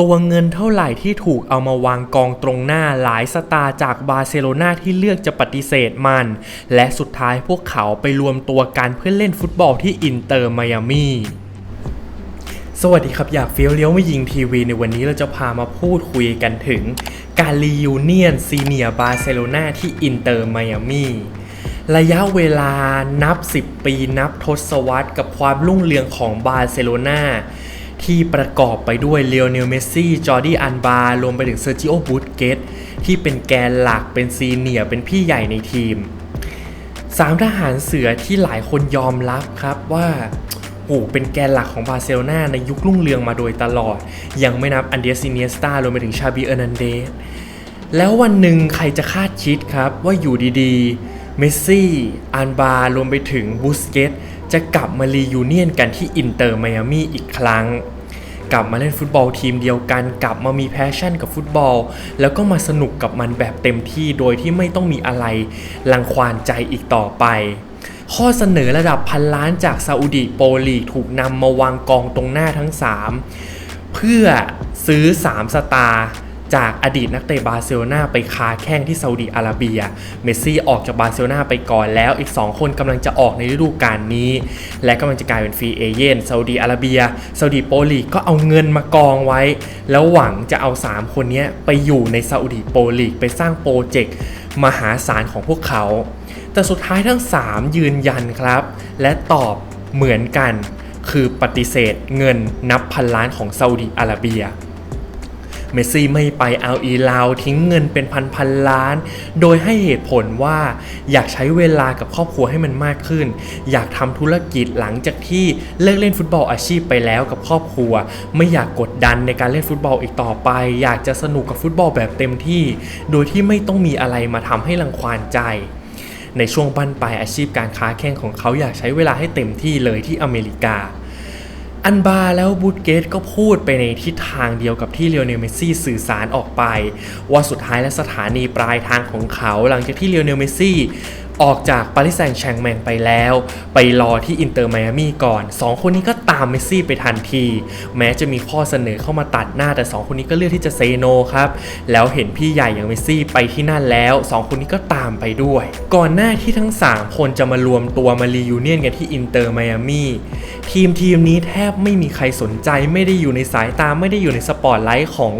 ตัวเงินเท่าไหร่ที่ถูกเอามาวางกองตรงหน้าหลายสตาร์จากบาร์เซโลนาที่เลือกจะปฏิเสธมัน และสุดท้ายพวกเขาไปรวมตัวกันเพื่อเล่นฟุตบอลที่อินเตอร์ไมอามีสวัสดีครับ อยากเฟี้ยวเลี้ยวไม่ยิงทีวีในวันนี้เราจะพามาพูดคุยกันถึงการรียูเนียนซีเนียบาร์เซโลนาที่อินเตอร์ไมอามีระยะเวลานับ 10 ปีนับทศวรรษกับความรุ่งเรืองของบาร์เซโลนา ที่ประกอบไปด้วยเลโอเนลเมสซี่ จอร์ดี้อันบารวมไปถึงเซอร์จิโอบูตเกตที่เป็นแกนหลักเป็นซีเนียร์เป็นพี่ใหญ่ในทีมสามทหารเสือที่หลายคนยอมรับครับว่าโอ้เป็นแกนหลักของบาร์เซโลนาในยุครุ่งเรืองมาโดยตลอด ยังไม่นับอันเดียซิเนียสตารวมไปถึงชาบีเออร์นันเดสแล้ววันหนึ่งใครจะคาดคิดครับว่าอยู่ดีๆ เมสซี่ อันบารวมไปถึงบูสเกต จะกลับมารียูเนียนกันที่อินเตอร์ไมอามีอีกครั้ง กลับมาเล่นฟุตบอลทีมเดียวกัน กลับมามีแพชชั่นกับฟุตบอล แล้วก็มาสนุกกับมันแบบเต็มที่โดยที่ไม่ต้องมีอะไรรังควานใจอีกต่อไปข้อเสนอระดับพันล้านจากซาอุดีโปรลีกถูกนำมาวางกองตรงหน้าทั้ง 3 เพื่อซื้อ 3 สตาร์ จากอดีตนักเตะบาร์เซโลนาไปค้าแข้งที่ซาอุดีอาระเบีย เมสซี่ออกจากบาร์เซโลนาไปก่อนแล้วอีก 2 คนกำลังจะออกในฤดูกาลนี้ และกำลังจะกลายเป็นฟรีเอเย่นซาอุดีอาระเบียซาอุดีโปลีกก็เอาเงินมากองไว้ แล้วหวังจะเอา 3 คนนี้ไปอยู่ในซาอุดีโปลีกไปสร้างโปรเจกต์มหาศาลของพวกเขา แต่สุดท้ายทั้ง 3 ยืนยันครับ และตอบเหมือนกัน คือปฏิเสธเงินนับพันล้านของซาอุดีอาระเบีย เมสซี่ไม่ไปเอาอีลาวทิ้งเงินเป็นพันพันล้าน โดยให้เหตุผลว่าอยากใช้เวลากับครอบครัวให้มันมากขึ้น อยากทำธุรกิจหลังจากที่เลิกเล่นฟุตบอลอาชีพไปแล้วกับครอบครัว ไม่อยากกดดันในการเล่นฟุตบอลอีกต่อไป อยากจะสนุกกับฟุตบอลแบบเต็มที่ โดยที่ไม่ต้องมีอะไรมาทำให้รังควานใจในช่วงบั้นปลายอาชีพการค้าแข่งของเขาอยากใช้เวลาให้เต็มที่เลยที่อเมริกา อันบาแล้วบูตเกตก็พูดไปในทิศทางเดียวกับที่เลโอเนลเมซี่สื่อสารออกไป ว่าสุดท้ายและสถานีปลายทางของเขาหลังจากที่เลโอเนลเมซี่ ออกจากปารีสแซงต์แชงแมงไปแล้ว ไปรอที่อินเตอร์ไมอามีก่อน 2 คนนี้ก็ตามเมสซี่ไปทันที แม้จะมีข้อเสนอเข้ามาตัดหน้าแต่ 2 คนนี้ก็เลือกที่จะเซโนครับ แล้วเห็นพี่ใหญ่อย่างเมสซี่ไปที่นั่นแล้ว 2 คนนี้ก็ตามไปด้วย ก่อนหน้าที่ทั้ง 3 คนจะมารวมตัวมารียูเนียนกันที่อินเตอร์ไมอามีทีมทีมนี้แทบไม่มีใครสนใจไม่ได้อยู่ในสายตาไม่ได้อยู่ในสปอตไลท์ของ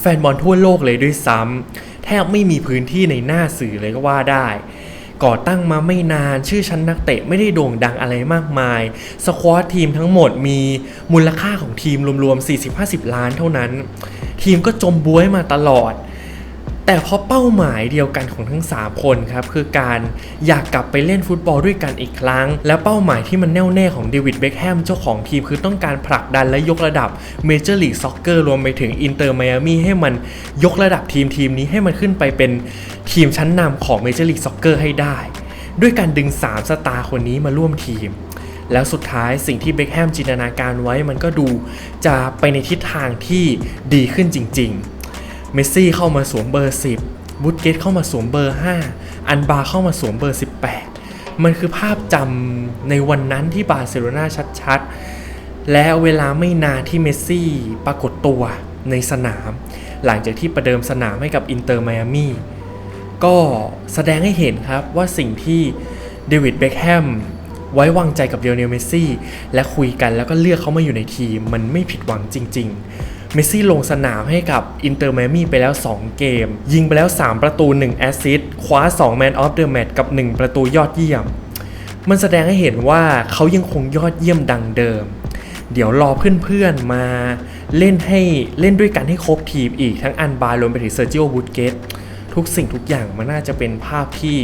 แฟนบอลทั่วโลกเลยด้วยซ้ำแทบไม่มีพื้นที่ในหน้าสื่อเลยก็ว่าได้ ก่อตั้งมาไม่นาน ชื่อชั้นนักเตะไม่ได้โด่งดังอะไรมากมาย สควอตทีมทั้งหมดมีมูลค่าของทีมรวมๆ 40-50 ล้านเท่านั้น ทีมก็จมบ้วยมาตลอด แต่เพราะเป้าหมายเดียวกันของทั้ง 3 คนครับคือการอยากกลับไปเล่นฟุตบอลด้วยกันอีกครั้ง และเป้าหมายที่มันแน่วแน่ของเดวิดเบคแฮมเจ้าของทีมคือต้องการผลักดันและยกระดับเมเจอร์ลีกซ็อกเกอร์รวมไปถึงอินเตอร์ไมอามีให้มันยกระดับทีมทีมนี้ให้มันขึ้นไปเป็นทีมชั้นนำของเมเจอร์ลีกซ็อกเกอร์ให้ได้ ด้วยการดึง 3 สตาร์คนนี้มาร่วมทีม แล้วสุดท้ายสิ่งที่เบคแฮมจินตนาการไว้มันก็ดูจะไปในทิศทางที่ดีขึ้นจริง ๆ เมสซี่เข้ามาสวมเบอร์ 10บูตเกตเข้ามาสวมเบอร์ 5 อันบาเข้ามาสวมเบอร์ 18 มันคือภาพจำในวันนั้นที่บาร์เซโลนาชัดๆ และเวลาไม่นานที่เมสซี่ปรากฏตัวในสนาม หลังจากที่ประเดิมสนามให้กับอินเตอร์ไมอามีก็แสดงให้เห็นครับว่าสิ่งที่เดวิดเบคแฮมไว้วางใจกับเลโอเนลเมสซี่ และคุยกันแล้วก็เลือกเขามาอยู่ในทีม มันไม่ผิดหวังจริง ๆ เมสซี่ลงสนามให้กับอินเตอร์ไมมี่ไปแล้ว 2 เกม ยิงไปแล้ว 3 ประตู 1 แอสซิสต์คว้า 2 แมนออฟเดอะแมตช์กับ 1 ประตูยอดเยี่ยม มันแสดงให้เห็นว่าเขายังคงยอดเยี่ยมดังเดิม เดี๋ยวรอเพื่อนๆมาเล่นให้เล่นด้วยกันให้ครบทีมอีกทั้งอันบาร์รวมไปถึงเซอร์จิโอบูตเกต ทุกสิ่งทุกอย่างมันน่าจะเป็นภาพที่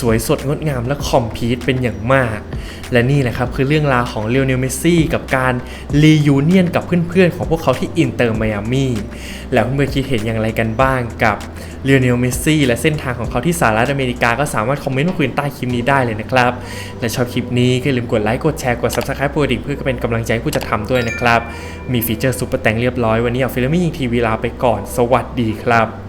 สวยสดงดงามและคอมพีทเป็นอย่างมาก และนี่แหละครับคือเรื่องราวของเลโอเนลเมสซี่กับการรียูเนียนกับเพื่อนๆ ของพวกเขาที่อินเตอร์ไมอามีแล้วเมื่อคิดเห็นอย่างไรกันบ้างกับเลโอเนลเมสซี่และเส้นทางของเขาที่สหรัฐอเมริกาก็สามารถคอมเมนต์มาคุยกันใต้คลิปนี้ได้เลยนะครับ และชอบคลิปนี้ก็อย่าลืมกดไลค์กดแชร์กด subscribe โปรดิเพื่อเป็นกำลังใจให้ผู้จัดทำด้วยนะครับ มีฟีเจอร์ซุปเปอร์แตงเรียบร้อยวันนี้เอาฟิลมิ่งทีวีลาไปก่อน สวัสดีครับ